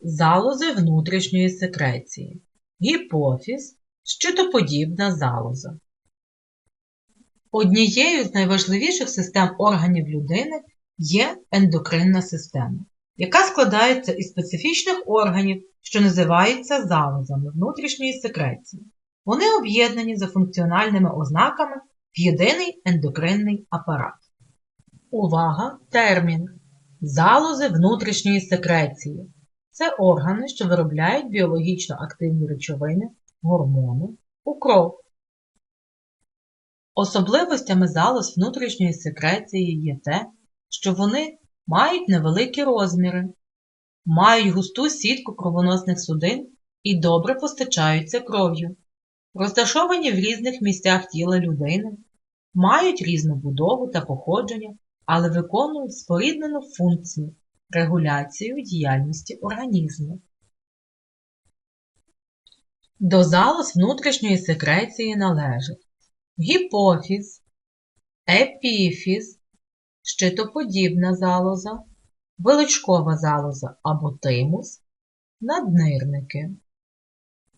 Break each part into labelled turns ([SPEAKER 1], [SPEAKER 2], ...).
[SPEAKER 1] залози внутрішньої секреції, гіпофіз, щитоподібна залоза. Однією з найважливіших систем органів людини є ендокринна система, яка складається із специфічних органів, що називаються залозами внутрішньої секреції. Вони об'єднані за функціональними ознаками в єдиний ендокринний апарат. Увага! Термін. Залози внутрішньої секреції. Це органи, що виробляють біологічно активні речовини, гормони у кров. Особливостями залоз внутрішньої секреції є те, що вони мають невеликі розміри, мають густу сітку кровоносних судин і добре постачаються кров'ю, розташовані в різних місцях тіла людини, мають різну будову та походження, але виконують споріднену функцію регуляцію діяльності організму. До залоз внутрішньої секреції належать гіпофіз, епіфіз, щитоподібна залоза, величкова залоза або тимус, наднирники.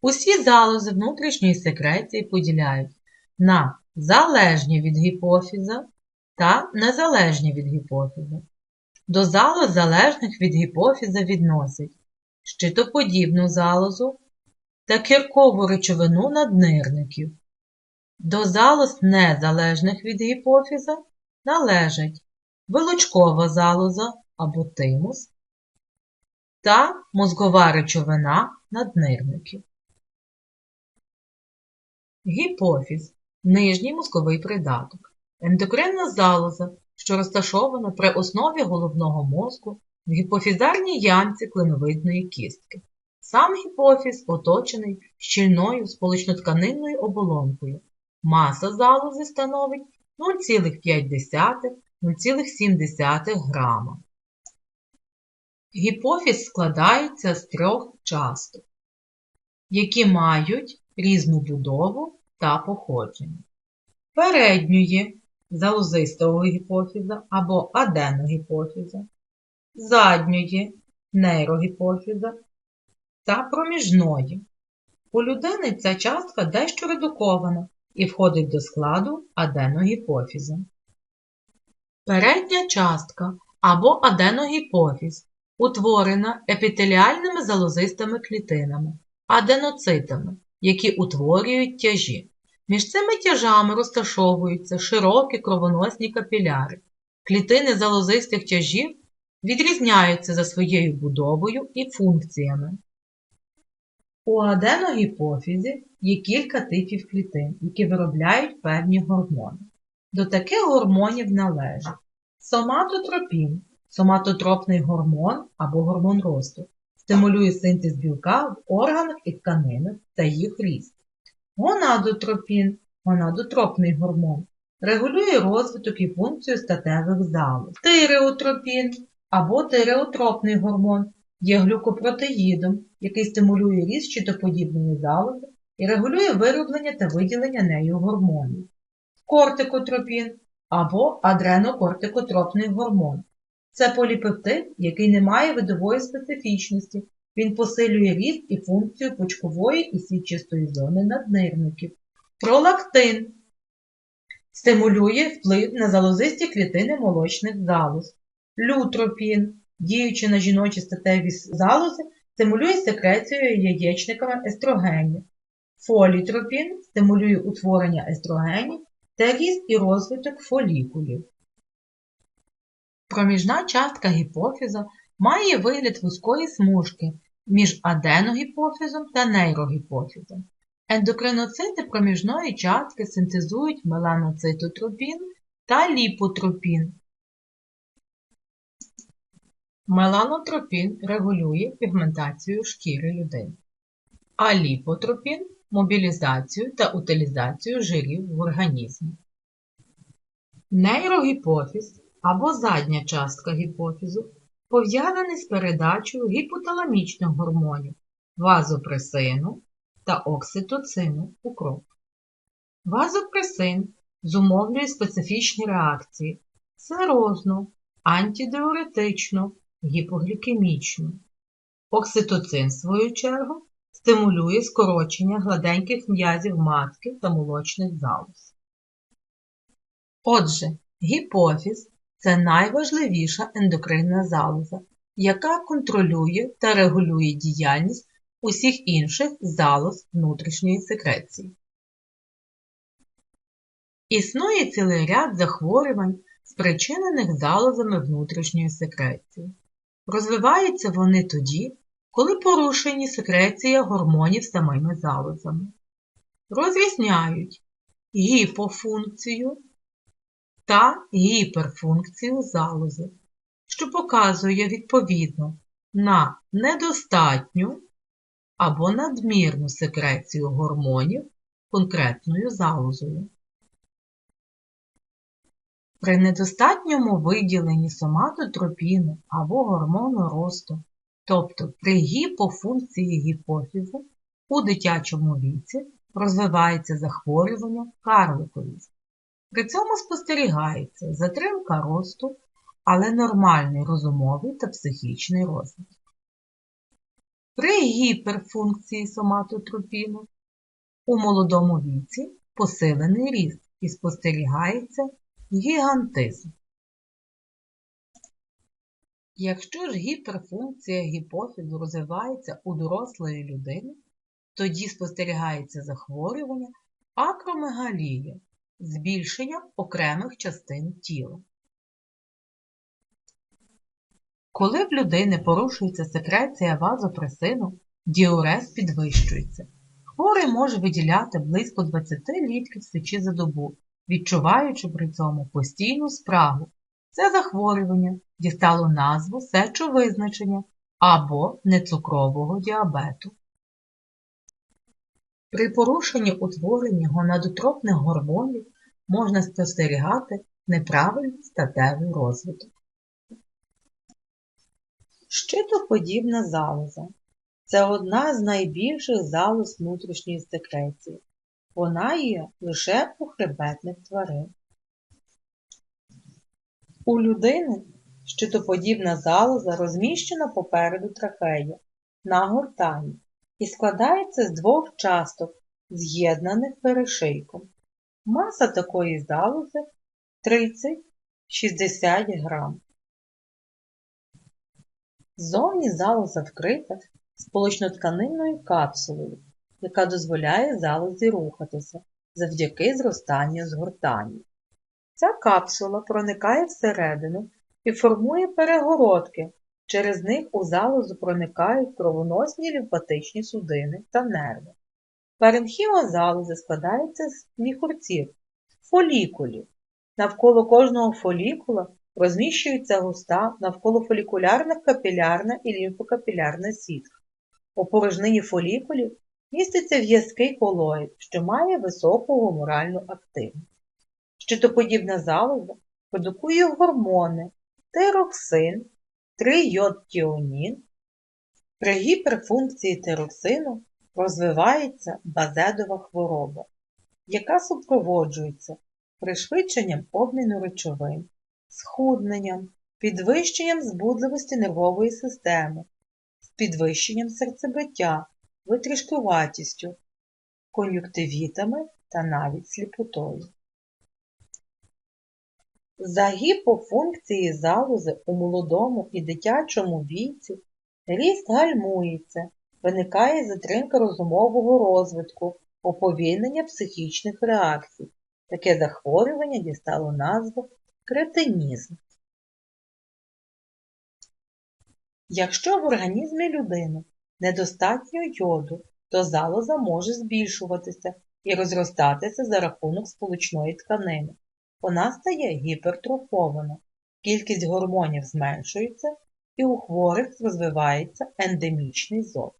[SPEAKER 1] Усі залози внутрішньої секреції поділяють на залежні від гіпофіза та незалежні від гіпофіза. До залоз залежних від гіпофіза відносять щитоподібну залозу та кіркову речовину наднирників. До залоз незалежних від гіпофіза належать вилучкова залоза або тимус та мозгова речовина наднирників. Гіпофіз нижній мозковий придаток. Ендокринна залоза, що розташована при основі головного мозку в гіпофізарній ямці клиновидної кістки. Сам гіпофіз оточений щільною сполучнотканинною оболонкою. Маса залози становить 0,5-0,7 грама. Гіпофіз складається з трьох часток, які мають різну будову та походження. Передньої залозистого гіпофіза або аденогіпофіза, задньої нейрогіпофіза та проміжної. У людини ця частка дещо редукована і входить до складу аденогіпофіза. Передня частка або аденогіпофіз утворена епітеліальними залозистими клітинами, аденоцитами, які утворюють тяжі. Між цими тяжами розташовуються широкі кровоносні капіляри. Клітини залозистих тяжів відрізняються за своєю будовою і функціями. У аденогіпофізі є кілька типів клітин, які виробляють певні гормони. До таких гормонів належать соматотропін, соматотропний гормон або гормон росту, стимулює синтез білка в органах і тканинах та їх ріст. Гонадотропін, гонадотропний гормон, регулює розвиток і функцію статевих залоз. Тиреотропін або тиреотропний гормон є глюкопротеїдом, який стимулює ріст щитоподібної залози і регулює вироблення та виділення нею гормонів. Кортикотропін або адренокортикотропний гормон. Це поліпептид, який не має видової специфічності. Він посилює ріст і функцію почкової і сітчастої зони наднирників. Пролактин стимулює вплив на залозисті клітини молочних залоз. Лютропін, діючи на жіночі статеві залози, стимулює секрецію яєчниками естрогенів. Фолітропін стимулює утворення естрогенів та ріст і розвиток фолікулів. Проміжна частка гіпофіза має вигляд вузької смужки між аденогіпофізом та нейрогіпофізом. Ендокриноцити проміжної частки синтезують меланоцитотропін та ліпотропін. Меланотропін регулює пігментацію шкіри людини, а ліпотропін мобілізацію та утилізацію жирів в організмі. Нейрогіпофіз або задня частка гіпофізу пов'язаний з передачею гіпоталамічних гормонів вазопресину та окситоцину у кров. Вазопресин зумовлює специфічні реакції сирозну, антидиуретичну, гіпоглікемічну. Окситоцин, в свою чергу, стимулює скорочення гладеньких м'язів матки та молочних залоз. Отже, гіпофіз це найважливіша ендокринна залоза, яка контролює та регулює діяльність усіх інших залоз внутрішньої секреції. Існує цілий ряд захворювань, спричинених залозами внутрішньої секреції. Розвиваються вони тоді, коли порушені секреція гормонів самими залозами. Розрізняють гіпофункцію та гіперфункцію залози, що показує відповідно на недостатню або надмірну секрецію гормонів конкретною залозою. При недостатньому виділенні соматотропіну або гормону росту, тобто при гіпофункції гіпофізу, у дитячому віці розвивається захворювання карликовість. При цьому спостерігається затримка росту, але нормальний розумовий та психічний розвиток. При гіперфункції соматотропіну у молодому віці посилений ріст і спостерігається гігантизм. Якщо ж гіперфункція гіпофізу розвивається у дорослої людини, тоді спостерігається захворювання акромегалії, збільшення окремих частин тіла. Коли в людини порушується секреція вазопресину, діурез підвищується. Хворий може виділяти близько 20 літрів сечі за добу, відчуваючи при цьому постійну спрагу. Це захворювання дістало назву сечовизначення або нецукрового діабету. При порушенні утворення гонадотропних гормонів можна спостерігати неправильний статевий розвиток. Щитоподібна залоза це одна з найбільших залоз внутрішньої секреції. Вона є лише у хребетних тварин. У людини щитоподібна залоза розміщена попереду трахеї на гортані і складається з двох часток, з'єднаних перешийком. Маса такої залози 30-60 грам. Зовні залоза вкрита сполучнотканинною капсулою, яка дозволяє залозі рухатися завдяки зростанню згортання. Ця капсула проникає всередину і формує перегородки. Через них у залозу проникають кровоносні лімфатичні судини та нерви. Паренхіма залози складається з міхурців, фолікулів. Навколо кожного фолікула розміщується густа навколофолікулярна капілярна і лімфокапілярна сітка. У порожнині фолікулів міститься в'язкий колоїд, що має високу гуморальну активність. Щитоподібна залоза продукує гормони тироксин, трийодтіонін. При гіперфункції тироксину розвивається базедова хвороба, яка супроводжується пришвидшенням обміну речовин, схудненням, підвищенням збудливості нервової системи, з підвищенням серцебиття, витрішкуватістю, кон'юктивітами та навіть сліпотою. За гіпофункції залози у молодому і дитячому віці ріст гальмується, виникає затримка розумового розвитку, уповільнення психічних реакцій. Таке захворювання дістало назву кретинізм. Якщо в організмі людини недостатньо йоду, то залоза може збільшуватися і розростатися за рахунок сполучної тканини. Вона стає гіпертрофована, кількість гормонів зменшується і у хворих розвивається ендемічний зоб.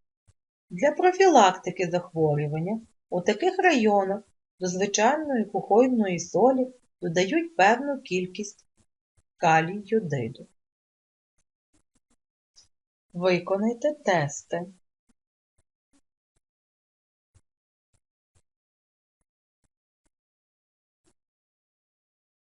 [SPEAKER 1] Для профілактики захворювання у таких районах до звичайної кухонної солі додають певну кількість калій йодиду. Виконайте тести.